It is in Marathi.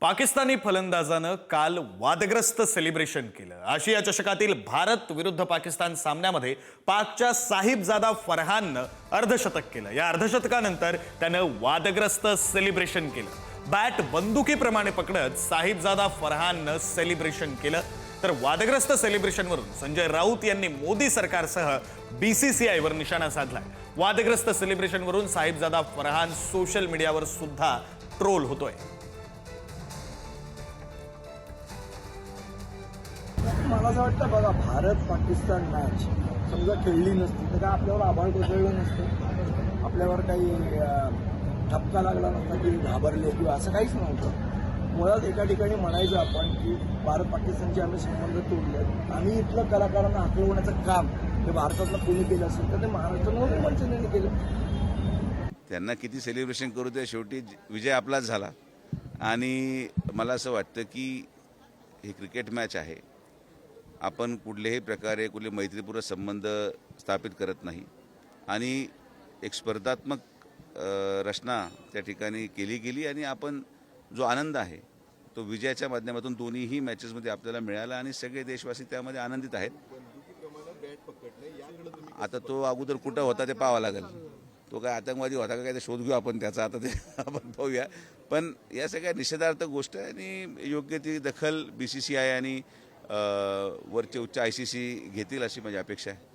पाकिस्तानी फलंदाजानं काल वादग्रस्त सेलिब्रेशन केलं. आशिया चषकातील भारत विरुद्ध पाकिस्तान सामन्यामध्ये पाकच्या साहिबजादा फरहाननं अर्धशतक केलं. या अर्धशतकानंतर त्यानं वादग्रस्त सेलिब्रेशन केलं. बॅट बंदुकीप्रमाणे पकडत साहिबजादा फरहाननं सेलिब्रेशन केलं. तर वादग्रस्त सेलिब्रेशनवरून संजय राऊत यांनी मोदी सरकारसह बीसीसीआयवर निशाणा साधलाय. वादग्रस्त सेलिब्रेशनवरून साहिबजादा फरहान सोशल मीडियावर सुद्धा ट्रोल होतोय. मला असं वाटतं बघा भारत पाकिस्तान मॅच समजा खेळली नसती तर काय आपल्यावर आभाळ कोसळलं नसतं? आपल्यावर काही धपका ठपका लागला नसता की घाबरले किंवा असं काहीच नव्हतं. मुळात एका ठिकाणी म्हणायचं आपण की भारत पाकिस्तानचे आम्ही संबंध तोडले आम्ही इथलं कलाकारांना हकलवण्याचं काम हे भारतातलं कोणी केलं असेल तर ते महाराष्ट्र नवरी केलं. त्यांना किती सेलिब्रेशन करू दे शेवटी विजय आपलाच झाला. आणि मला असं वाटतं की ही क्रिकेट मॅच आहे. आपण कुठल्याही प्रकारे कुठले मैत्रीपूर्ण संबंध स्थापित करत नाही. आणि एक स्पर्धात्मक रचना त्या ठिकाणी केली गेली आणि आपण जो आनंद आहे तो विजयाच्या माध्यमातून दोन्हीही मॅचेसमध्ये आपल्याला मिळाला आणि सगळे देशवासी त्यामध्ये आनंदित आहेत. आता तो अगोदर कुठं होता ते पाहावं लागेल. तो काय आतंकवादी होता का काय ते शोध घेऊ आपण त्याचा आता ते आपण पाहूया. पण या सगळ्या निषेधार्थ गोष्ट आहे आणि योग्य ती दखल बी सी सी आय आणि वरचे उच्च आय सी सी घेतील अशी माझी अपेक्षा आहे.